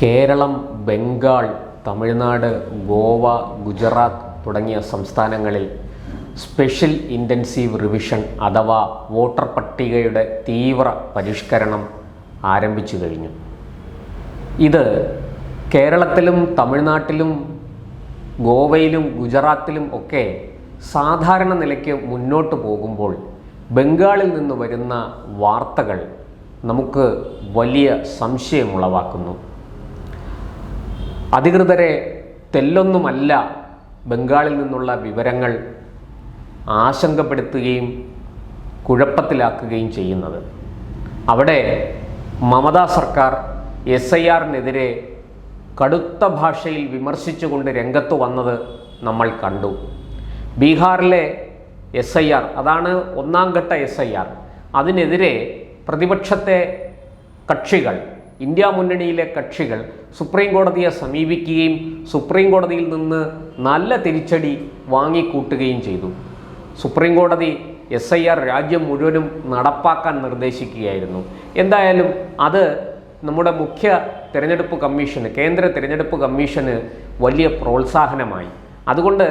കേരളം ബംഗാൾ തമിഴ്നാട് ഗോവ ഗുജറാത്ത് തുടങ്ങിയ സംസ്ഥാനങ്ങളിൽ special intensive revision അഥവാ വോട്ടർ പട്ടികയുടെ തീവ്ര പരിഷ്കരണം ആരംഭിച്ചു കഴിഞ്ഞു. ഇത് കേരളത്തിലും തമിഴ്നാട്ടിലും ഗോവയിലും ഗുജറാത്തിലും ഒക്കെ സാധാരണ നിലയ്ക്ക് മുന്നോട്ട് പോകുമ്പോൾ ബംഗാളിൽ നിന്ന് വരുന്ന വാർത്തകൾ നമുക്ക് വലിയ സംശയമുളവാക്കുന്നു അധികൃതരെ തെല്ലൊന്നുമല്ല ബംഗാളിൽ നിന്നുള്ള വിവരങ്ങൾ ആശങ്കപ്പെടുത്തുകയും കുഴപ്പത്തിലാക്കുകയും ചെയ്യുന്നത്. അവിടെ മമതാ സർക്കാർ എസ് ഐ ആറിനെതിരെ കടുത്ത ഭാഷയിൽ വിമർശിച്ചുകൊണ്ട് രംഗത്ത് വന്നത് നമ്മൾ കണ്ടു. ബീഹാറിലെ എസ് ഐ ആർ അതാണ് ഒന്നാം ഘട്ട എസ് ഐ ആർ അതിനെതിരെ പ്രതിപക്ഷത്തെ കക്ഷികൾ ഇന്ത്യ മുന്നണിയിലെ കക്ഷികൾ സുപ്രീം കോടതിയെ സമീപിക്കുകയും സുപ്രീം കോടതിയിൽ നിന്ന് നല്ല തിരിച്ചടി വാങ്ങിക്കൂട്ടുകയും ചെയ്തു. സുപ്രീം കോടതി എസ് ഐ ആർ രാജ്യം മുഴുവനും നടപ്പാക്കാൻ നിർദ്ദേശിക്കുകയായിരുന്നു. എന്തായാലും അത് നമ്മുടെ മുഖ്യ തിരഞ്ഞെടുപ്പ് കമ്മീഷന് കേന്ദ്ര തിരഞ്ഞെടുപ്പ് കമ്മീഷന് വലിയ പ്രോത്സാഹനമായി. അതുകൊണ്ട്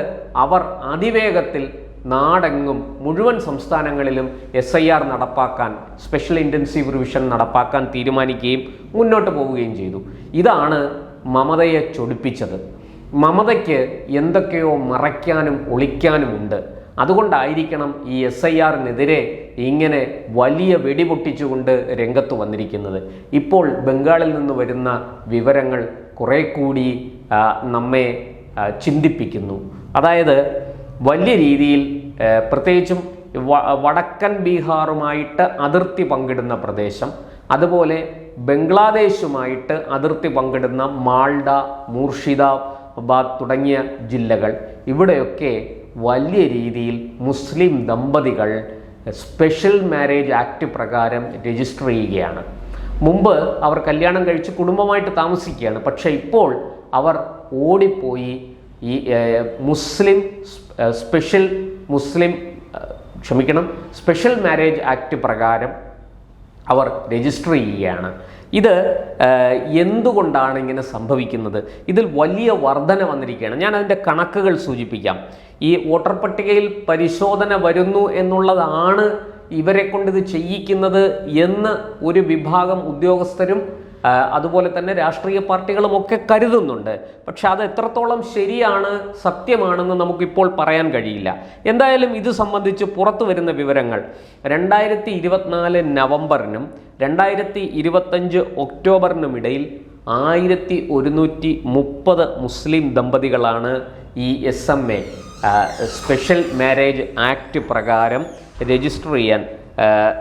അവർ അതിവേഗത്തിൽ നാടെങ്ങും മുഴുവൻ സംസ്ഥാനങ്ങളിലും എസ് ഐ ആർ നടപ്പാക്കാൻ സ്പെഷ്യൽ ഇന്റൻസീവ് റിവിഷൻ നടപ്പാക്കാൻ തീരുമാനിക്കുകയും മുന്നോട്ട് പോവുകയും ചെയ്തു. ഇതാണ് മമതയെ ചൊടിപ്പിച്ചത്. മമതയ്ക്ക് എന്തൊക്കെയോ മറയ്ക്കാനും ഒളിക്കാനുമുണ്ട്. അതുകൊണ്ടായിരിക്കണം ഈ എസ് ഐ ആറിനെതിരെ ഇങ്ങനെ വലിയ വെടിപൊട്ടിച്ചുകൊണ്ട് രംഗത്ത് വന്നിരിക്കുന്നത്. ഇപ്പോൾ ബംഗാളിൽ നിന്ന് വരുന്ന വിവരങ്ങൾ കുറെ കൂടി നമ്മെ ചിന്തിപ്പിക്കുന്നു. അതായത് വലിയ രീതിയിൽ പ്രത്യേകിച്ചും വടക്കൻ ബീഹാറുമായിട്ട് അതിർത്തി പങ്കിടുന്ന പ്രദേശം അതുപോലെ ബംഗ്ലാദേശുമായിട്ട് അതിർത്തി പങ്കിടുന്ന മാൾഡ മൂർഷിദാബാദ് തുടങ്ങിയ ജില്ലകൾ. ഇവിടെയൊക്കെ വലിയ രീതിയിൽ മുസ്ലിം ദമ്പതികൾ സ്പെഷ്യൽ മാരേജ് ആക്ട് പ്രകാരം രജിസ്റ്റർ ചെയ്യുകയാണ്. മുമ്പ് അവർ കല്യാണം കഴിച്ച് കുടുംബമായിട്ട് താമസിക്കുകയാണ്. പക്ഷേ ഇപ്പോൾ അവർ ഓടിപ്പോയി ഈ മുസ്ലിം സ്പെഷ്യൽ മുസ്ലിം ക്ഷമിക്കണം സ്പെഷ്യൽ മാരേജ് ആക്ട് പ്രകാരം അവർ രജിസ്റ്റർ ചെയ്യുകയാണ്. ഇത് എന്തുകൊണ്ടാണ് ഇങ്ങനെ സംഭവിക്കുന്നത്? ഇതിൽ വലിയ വർധന വന്നിരിക്കുകയാണ്. ഞാൻ അതിന്റെ കണക്കുകൾ സൂചിപ്പിക്കാം. ഈ വോട്ടർ പട്ടികയിൽ പരിശോധന വരുന്നു എന്നുള്ളതാണ് ഇവരെ കൊണ്ട് ഇത് ചെയ്യിക്കുന്നത് എന്ന് ഒരു വിഭാഗം ഉദ്യോഗസ്ഥരും അതുപോലെ തന്നെ രാഷ്ട്രീയ പാർട്ടികളും ഒക്കെ കരുതുന്നുണ്ട്. പക്ഷെ അത് എത്രത്തോളം ശരിയാണ് സത്യമാണെന്ന് നമുക്കിപ്പോൾ പറയാൻ കഴിയില്ല. എന്തായാലും ഇത് സംബന്ധിച്ച് പുറത്തു വരുന്ന വിവരങ്ങൾ. രണ്ടായിരത്തി ഇരുപത്തിനാല് നവംബറിനും രണ്ടായിരത്തി ഇരുപത്തഞ്ച് ഒക്ടോബറിനും ഇടയിൽ ആയിരത്തി ഒരുന്നൂറ്റി മുപ്പത് മുസ്ലിം ദമ്പതികളാണ് ഈ S M A special marriage act പ്രകാരം രജിസ്റ്റർ ചെയ്യാൻ.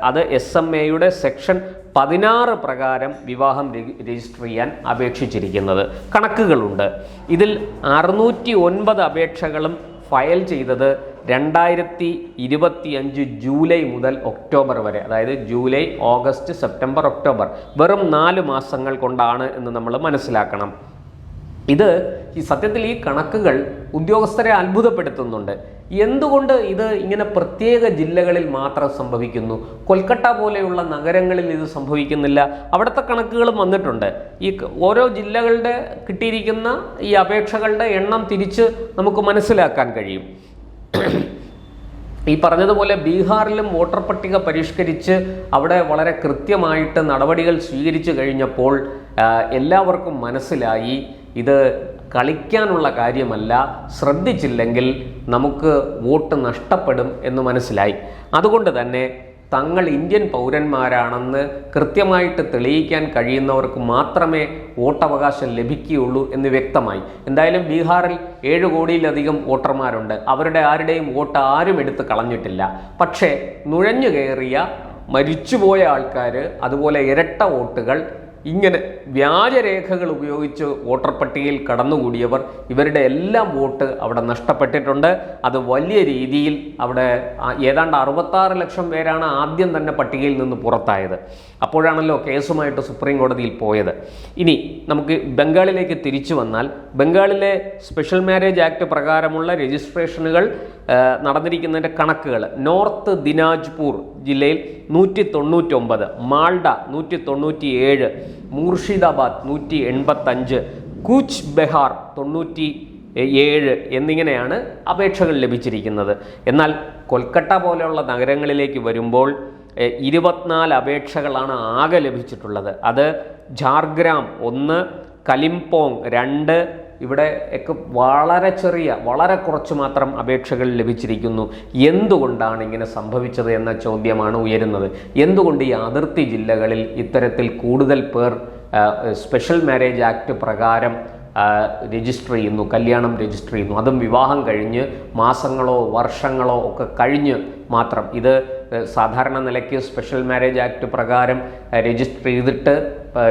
അത് എസ് എം എയുടെ സെക്ഷൻ പതിനാറ് പ്രകാരം വിവാഹം രജിസ്റ്റർ ചെയ്യാൻ അപേക്ഷിച്ചിരിക്കുന്നത്. കണക്കുകളുണ്ട്. ഇതിൽ അറുന്നൂറ്റി ഒൻപത് അപേക്ഷകളും ഫയൽ ചെയ്തത് രണ്ടായിരത്തി ഇരുപത്തി അഞ്ച് ജൂലൈ മുതൽ ഒക്ടോബർ വരെ. അതായത് ജൂലൈ ഓഗസ്റ്റ് സെപ്റ്റംബർ ഒക്ടോബർ. വെറും നാല് മാസങ്ങൾ കൊണ്ടാണ് എന്ന് നമ്മൾ മനസ്സിലാക്കണം. ഇത് ഈ സത്യത്തിൽ ഈ കണക്കുകൾ ഉദ്യോഗസ്ഥരെ അത്ഭുതപ്പെടുത്തുന്നുണ്ട്. എന്തുകൊണ്ട് ഇത് ഇങ്ങനെ പ്രത്യേക ജില്ലകളിൽ മാത്രം സംഭവിക്കുന്നു? കൊൽക്കട്ട പോലെയുള്ള നഗരങ്ങളിൽ ഇത് സംഭവിക്കുന്നില്ല. അവിടുത്തെ കണക്കുകളും വന്നിട്ടുണ്ട്. ഈ ഓരോ ജില്ലകളുടെ കിട്ടിയിരിക്കുന്ന ഈ അപേക്ഷകളുടെ എണ്ണം തിരിച്ച് നമുക്ക് മനസ്സിലാക്കാൻ കഴിയും. ഈ പറഞ്ഞതുപോലെ ബീഹാറിലും വോട്ടർ പട്ടിക പരിഷ്കരിച്ച് അവിടെ വളരെ കൃത്യമായിട്ട് നടപടികൾ സ്വീകരിച്ചു കഴിഞ്ഞപ്പോൾ എല്ലാവർക്കും മനസ്സിലായി. ഇത് കളിക്കാനുള്ള കാര്യമല്ല ശ്രദ്ധിച്ചില്ലെങ്കിൽ നമുക്ക് വോട്ട് നഷ്ടപ്പെടും എന്ന് മനസ്സിലായി. അതുകൊണ്ട് തന്നെ തങ്ങൾ ഇന്ത്യൻ പൗരന്മാരാണെന്ന് കൃത്യമായിട്ട് തെളിയിക്കാൻ കഴിയുന്നവർക്ക് മാത്രമേ വോട്ടവകാശം ലഭിക്കുകയുള്ളൂ എന്ന് വ്യക്തമായി. എന്തായാലും ബീഹാറിൽ ഏഴ് കോടിയിലധികം വോട്ടർമാരുണ്ട്. അവരുടെ ആരുടെയും വോട്ട് ആരും എടുത്ത് കളഞ്ഞിട്ടില്ല. പക്ഷേ നുഴഞ്ഞു കയറിയ മരിച്ചുപോയ ആൾക്കാർ അതുപോലെ ഇരട്ട വോട്ടുകൾ ഇങ്ങനെ വ്യാജരേഖകൾ ഉപയോഗിച്ച് വോട്ടർ പട്ടികയിൽ കടന്നുകൂടിയവർ ഇവരുടെ എല്ലാം വോട്ട് അവിടെ നഷ്ടപ്പെട്ടിട്ടുണ്ട്. അത് വലിയ രീതിയിൽ അവിടെ ഏതാണ്ട് അറുപത്താറ് ലക്ഷം പേരാണ് ആദ്യം തന്നെ പട്ടികയിൽ നിന്ന് പുറത്തായത്. അപ്പോഴാണല്ലോ കേസുമായിട്ട് സുപ്രീം കോടതിയിൽ പോയത്. ഇനി നമുക്ക് ബംഗാളിലേക്ക് തിരിച്ചു വന്നാൽ ബംഗാളിലെ സ്പെഷ്യൽ മാരേജ് ആക്ട് പ്രകാരമുള്ള രജിസ്ട്രേഷനുകൾ നടന്നിരിക്കുന്നതിന്റെ കണക്കുകൾ. നോർത്ത് ദിനാജ്പൂർ ജില്ലയിൽ നൂറ്റി തൊണ്ണൂറ്റൊമ്പത് മാൾഡ നൂറ്റി തൊണ്ണൂറ്റി ഏഴ് മൂർഷിദാബാദ് നൂറ്റി എൺപത്തഞ്ച് കൂച്ച് ബെഹാർ തൊണ്ണൂറ്റി ഏഴ് എന്നിങ്ങനെയാണ് അപേക്ഷകൾ ലഭിച്ചിരിക്കുന്നത്. എന്നാൽ കൊൽക്കട്ട പോലെയുള്ള നഗരങ്ങളിലേക്ക് വരുമ്പോൾ ഇരുപത്തിനാല് അപേക്ഷകളാണ് ആകെ ലഭിച്ചിട്ടുള്ളത്. അത് ജാർഗ്രാം ഒന്ന് കലിംപോങ് രണ്ട് ഇവിടെ ഒക്കെ വളരെ ചെറിയ വളരെ കുറച്ച് മാത്രം അപേക്ഷകൾ ലഭിച്ചിരിക്കുന്നു. എന്തുകൊണ്ടാണ് ഇങ്ങനെ സംഭവിച്ചത് എന്ന ചോദ്യമാണ് ഉയരുന്നത്. എന്തുകൊണ്ട് ഈ അതിർത്തി ജില്ലകളിൽ ഇത്തരത്തിൽ കൂടുതൽ പേർ സ്പെഷ്യൽ മാരേജ് ആക്ട് പ്രകാരം രജിസ്റ്റർ ചെയ്യുന്നു കല്യാണം രജിസ്റ്റർ ചെയ്യുന്നു? അതും വിവാഹം കഴിഞ്ഞ് മാസങ്ങളോ വർഷങ്ങളോ ഒക്കെ കഴിഞ്ഞ് മാത്രം ഇത് സാധാരണ നിലയ്ക്ക് സ്പെഷ്യൽ മാരേജ് ആക്ട് പ്രകാരം രജിസ്റ്റർ ചെയ്തിട്ട്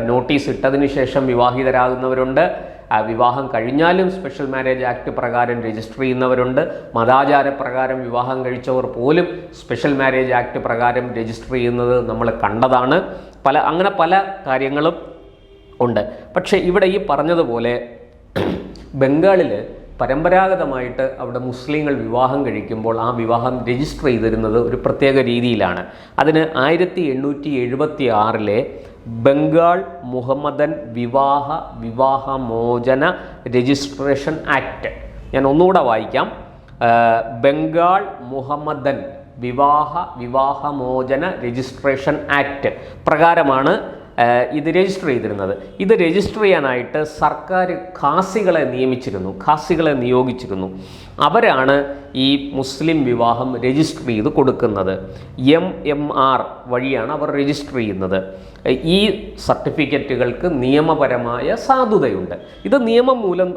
നോട്ടീസ് ഇട്ടതിന് ശേഷം വിവാഹിതരാകുന്നവരുണ്ട്. വിവാഹം കഴിഞ്ഞാലും സ്പെഷ്യൽ മാരേജ് ആക്ട് പ്രകാരം രജിസ്റ്റർ ചെയ്യുന്നവരുണ്ട്. മതാചാര പ്രകാരം വിവാഹം കഴിച്ചവർ പോലും സ്പെഷ്യൽ മാരേജ് ആക്ട് പ്രകാരം രജിസ്റ്റർ ചെയ്യുന്നത് നമ്മൾ കണ്ടതാണ്. പല അങ്ങനെ പല കാര്യങ്ങളും ഉണ്ട്. പക്ഷേ ഇവിടെ ഈ പറഞ്ഞതുപോലെ ബംഗാളിൽ പരമ്പരാഗതമായിട്ട് അവിടെ മുസ്ലിങ്ങൾ വിവാഹം കഴിക്കുമ്പോൾ ആ വിവാഹം രജിസ്റ്റർ ചെയ്തിരുന്നത് ഒരു പ്രത്യേക രീതിയിലാണ്. അതിന് ആയിരത്തി എണ്ണൂറ്റി എഴുപത്തി ആറിലെ ബംഗാൾ മുഹമ്മദൻ വിവാഹ വിവാഹമോചന രജിസ്ട്രേഷൻ ആക്ട്. ഞാൻ ഒന്നുകൂടെ വായിക്കാം. ബംഗാൾ മുഹമ്മദൻ വിവാഹ വിവാഹമോചന രജിസ്ട്രേഷൻ ആക്ട് പ്രകാരമാണ് ഇത് രജിസ്റ്റർ ചെയ്തിരുന്നത്. ഇത് രജിസ്റ്റർ ചെയ്യാനായിട്ട് സർക്കാർ ഖാസികളെ നിയമിച്ചിരുന്നു ഖാസികളെ നിയോഗിച്ചിരുന്നു. അവരാണ് ഈ മുസ്ലിം വിവാഹം രജിസ്റ്റർ ചെയ്ത് കൊടുക്കുന്നത്. എം എം ആർ വഴിയാണ് അവർ രജിസ്റ്റർ ചെയ്യുന്നത്. ഈ സർട്ടിഫിക്കറ്റുകൾക്ക് നിയമപരമായ സാധുതയുണ്ട്. ഇത് നിയമം മൂലം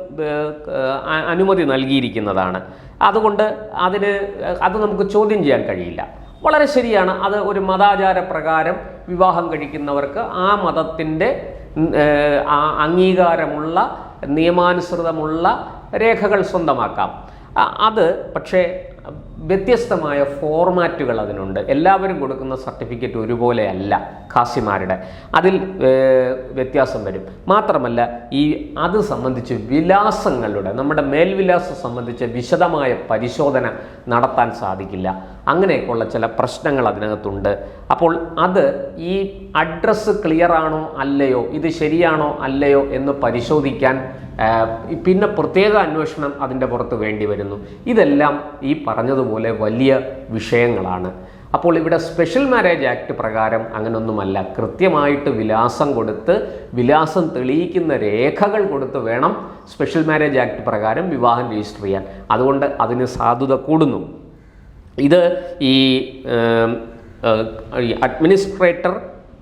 അനുമതി നൽകിയിരിക്കുന്നതാണ്. അതുകൊണ്ട് അതിന് അത് നമുക്ക് ചോദ്യം ചെയ്യാൻ കഴിയില്ല. വളരെ ശരിയാണ്. അത് ഒരു മതാചാര പ്രകാരം വിവാഹം കഴിക്കുന്നവർക്ക് ആ മതത്തിന്റെ അംഗീകാരമുള്ള നിയമാനുസൃതമുള്ള രേഖകൾ സ്വന്തമാക്കാം. അത് പക്ഷേ വ്യത്യസ്തമായ ഫോർമാറ്റുകൾ അതിനുണ്ട്. എല്ലാവരും കൊടുക്കുന്ന സർട്ടിഫിക്കറ്റ് ഒരുപോലെയല്ല ഖാസിമാരുടെ. അതിൽ വ്യത്യാസം വരും. മാത്രമല്ല ഈ അത് സംബന്ധിച്ച് വിലാസങ്ങളുടെ നമ്മുടെ മേൽവിലാസം സംബന്ധിച്ച് വിശദമായ പരിശോധന നടത്താൻ സാധിക്കില്ല. അങ്ങനെയൊക്കെയുള്ള ചില പ്രശ്നങ്ങൾ അതിനകത്തുണ്ട്. അപ്പോൾ അത് ഈ അഡ്രസ്സ് ക്ലിയർ ആണോ അല്ലയോ ഇത് ശരിയാണോ അല്ലയോ എന്ന് പരിശോധിക്കാൻ പിന്നെ പ്രത്യേക അന്വേഷണം അതിന്റെ പുറത്ത് വേണ്ടി വരുന്നു. ഇതെല്ലാം ഈ പറഞ്ഞതുപോലെ വലിയ വിഷയങ്ങളാണ്. അപ്പോൾ ഇവിടെ സ്പെഷ്യൽ മാരേജ് ആക്ട് പ്രകാരം അങ്ങനൊന്നുമല്ല. കൃത്യമായിട്ട് വിലാസം കൊടുത്ത് വിലാസം തെളിയിക്കുന്ന രേഖകൾ കൊടുത്ത് വേണം സ്പെഷ്യൽ മാരേജ് ആക്ട് പ്രകാരം വിവാഹം രജിസ്റ്റർ ചെയ്യാൻ. അതുകൊണ്ട് അതിന് സാധുത കൂടുന്നു. ഇത് ഈ അഡ്മിനിസ്ട്രേറ്റർ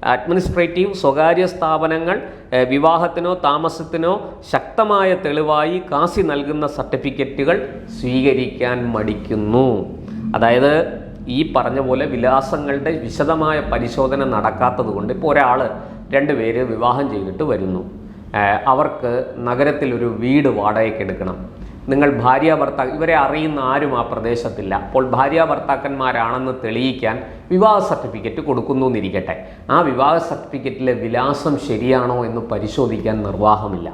അഡ്മിനിസ്ട്രേറ്റീവ് സ്വകാര്യ സ്ഥാപനങ്ങൾ വിവാഹത്തിനോ താമസത്തിനോ ശക്തമായ തെളിവായി കാസി നൽകുന്ന സർട്ടിഫിക്കറ്റുകൾ സ്വീകരിക്കാൻ മടിക്കുന്നു. അതായത് ഈ പറഞ്ഞ പോലെ വിലാസങ്ങളുടെ വിശദമായ പരിശോധന നടക്കാത്തത് കൊണ്ട് ഇപ്പോൾ ഒരാൾ രണ്ടുപേര് വിവാഹം ചെയ്തിട്ട് വരുന്നു. അവർക്ക് നഗരത്തിൽ ഒരു വീട് വാടകയ്ക്ക് എടുക്കണം. നിങ്ങൾ ഭാര്യ ഭർത്താ ഇവരെ അറിയുന്ന ആരും ആ പ്രദേശത്തില്ല. അപ്പോൾ ഭാര്യ ഭർത്താക്കന്മാരാണെന്ന് തെളിയിക്കാൻ വിവാഹ സർട്ടിഫിക്കറ്റ് കൊടുക്കുന്നു എന്നിരിക്കട്ടെ. ആ വിവാഹ സർട്ടിഫിക്കറ്റിലെ വിലാസം ശരിയാണോ എന്ന് പരിശോധിക്കാൻ നിർവാഹമില്ല.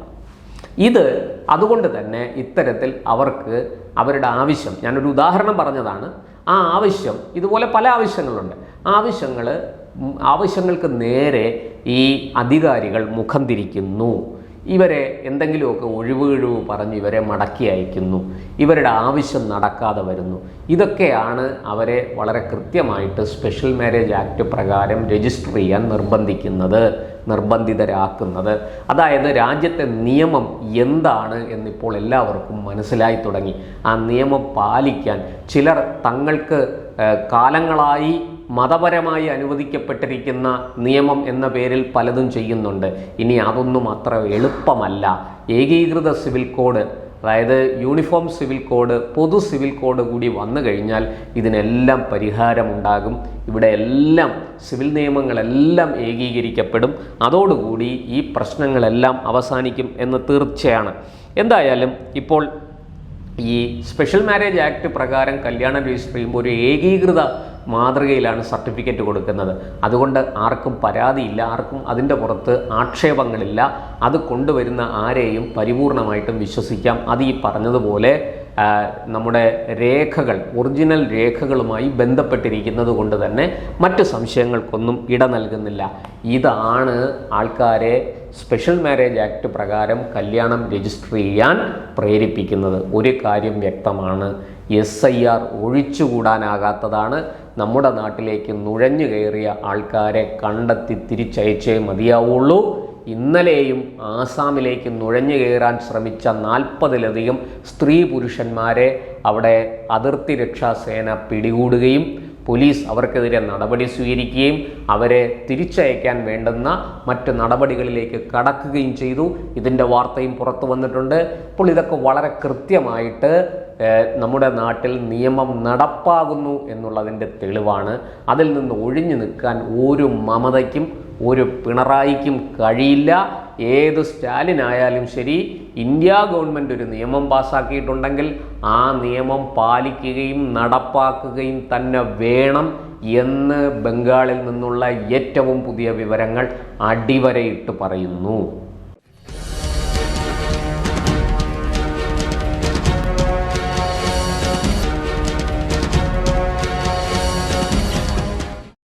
ഇത് അതുകൊണ്ട് തന്നെ ഇത്തരത്തിൽ അവർക്ക് അവരുടെ ആവശ്യം ഞാനൊരു ഉദാഹരണം പറഞ്ഞതാണ്. ആ ആവശ്യം ഇതുപോലെ പല ആവശ്യങ്ങളുണ്ട്. ആവശ്യങ്ങൾ ആവശ്യങ്ങൾക്ക് നേരെ ഈ അധികാരികൾ മുഖം തിരിക്കുന്നു. ഇവരെ എന്തെങ്കിലുമൊക്കെ ഒഴിവ് കഴിവ് പറഞ്ഞ് ഇവരെ മടക്കി അയക്കുന്നു. ഇവരുടെ ആവശ്യം നടക്കാതെ വരുന്നു. ഇതൊക്കെയാണ് അവരെ വളരെ കൃത്യമായിട്ട് സ്പെഷ്യൽ മാരേജ് ആക്ട് പ്രകാരം രജിസ്റ്റർ ചെയ്യാൻ നിർബന്ധിക്കുന്നത് നിർബന്ധിതരാക്കുന്നത്. അതായത് രാജ്യത്തെ നിയമം എന്താണ് എന്നിപ്പോൾ എല്ലാവർക്കും മനസ്സിലായി തുടങ്ങി. ആ നിയമം പാലിക്കാൻ ചിലർ തങ്ങൾക്ക് കാലങ്ങളായി മതപരമായി അനുവദിക്കപ്പെട്ടിരിക്കുന്ന നിയമം എന്ന പേരിൽ പലതും ചെയ്യുന്നുണ്ട്. ഇനി അതൊന്നും അത്ര എളുപ്പമല്ല. ഏകീകൃത സിവിൽ കോഡ് അതായത് യൂണിഫോം സിവിൽ കോഡ് പൊതു സിവിൽ കോഡ് കൂടി വന്നു കഴിഞ്ഞാൽ ഇതിനെല്ലാം പരിഹാരമുണ്ടാകും. ഇവിടെ എല്ലാം സിവിൽ നിയമങ്ങളെല്ലാം ഏകീകരിക്കപ്പെടും. അതോടുകൂടി ഈ പ്രശ്നങ്ങളെല്ലാം അവസാനിക്കും എന്ന് തീർച്ചയാണ്. എന്തായാലും ഇപ്പോൾ ഈ സ്പെഷ്യൽ മാരേജ് ആക്ട് പ്രകാരം കല്യാണം രജിസ്റ്റർ ചെയ്യുമ്പോൾ ഒരു ഏകീകൃത മാതൃകയിലാണ് സർട്ടിഫിക്കറ്റ് കൊടുക്കുന്നത്. അതുകൊണ്ട് ആർക്കും പരാതിയില്ല ആർക്കും അതിന്റെ പുറത്ത് ആക്ഷേപങ്ങളില്ല. അത് കൊണ്ടുവരുന്ന ആരെയും പരിപൂർണമായിട്ടും വിശ്വസിക്കാം. അത് ഈ പറഞ്ഞതുപോലെ നമ്മുടെ രേഖകൾ ഒറിജിനൽ രേഖകളുമായി ബന്ധപ്പെട്ടിരിക്കുന്നത് കൊണ്ട് തന്നെ മറ്റ് സംശയങ്ങൾക്കൊന്നും ഇട നൽകുന്നില്ല. ഇതാണ് ആൾക്കാരെ സ്പെഷ്യൽ മാരേജ് ആക്ട് പ്രകാരം കല്യാണം രജിസ്റ്റർ ചെയ്യാൻ പ്രേരിപ്പിക്കുന്നത് ഒരു കാര്യം വ്യക്തമാണ്. എസ് ഐ ആർ ഒഴിച്ചുകൂടാനാകാത്തതാണ്. നമ്മുടെ നാട്ടിലേക്ക് നുഴഞ്ഞു കയറിയ ആൾക്കാരെ കണ്ടെത്തി തിരിച്ചയച്ചേ മതിയാവുള്ളൂ. ഇന്നലെയും ആസാമിലേക്ക് നുഴഞ്ഞു കയറാൻ ശ്രമിച്ച നാൽപ്പതിലധികം സ്ത്രീ പുരുഷന്മാരെ അവിടെ അതിർത്തി രക്ഷാസേന പിടികൂടുകയും പോലീസ് അവർക്കെതിരെ നടപടി സ്വീകരിക്കുകയും അവരെ തിരിച്ചയക്കാൻ വേണ്ടുന്ന മറ്റ് നടപടികളിലേക്ക് കടക്കുകയും ചെയ്തു. ഇതിന്റെ വാർത്തയും പുറത്തു വന്നിട്ടുണ്ട്. അപ്പോൾ ഇതൊക്കെ വളരെ കൃത്യമായിട്ട് നമ്മുടെ നാട്ടിൽ നിയമം നടപ്പാകുന്നു എന്നുള്ളതിന്റെ തെളിവാണ്. അതിൽ നിന്ന് ഒഴിഞ്ഞു നിൽക്കാൻ ഒരു മമതയ്ക്കും ഒരു പിണറായിക്കും കഴിയില്ല. ഏത് സ്റ്റാലിനായാലും ശരി ഇന്ത്യ ഗവൺമെന്റ് ഒരു നിയമം പാസ്സാക്കിയിട്ടുണ്ടെങ്കിൽ ആ നിയമം പാലിക്കുകയും നടപ്പാക്കുകയും തന്നെ വേണം എന്ന് ബംഗാളിൽ നിന്നുള്ള ഏറ്റവും പുതിയ വിവരങ്ങൾ അടിവരയിട്ട് പറയുന്നു.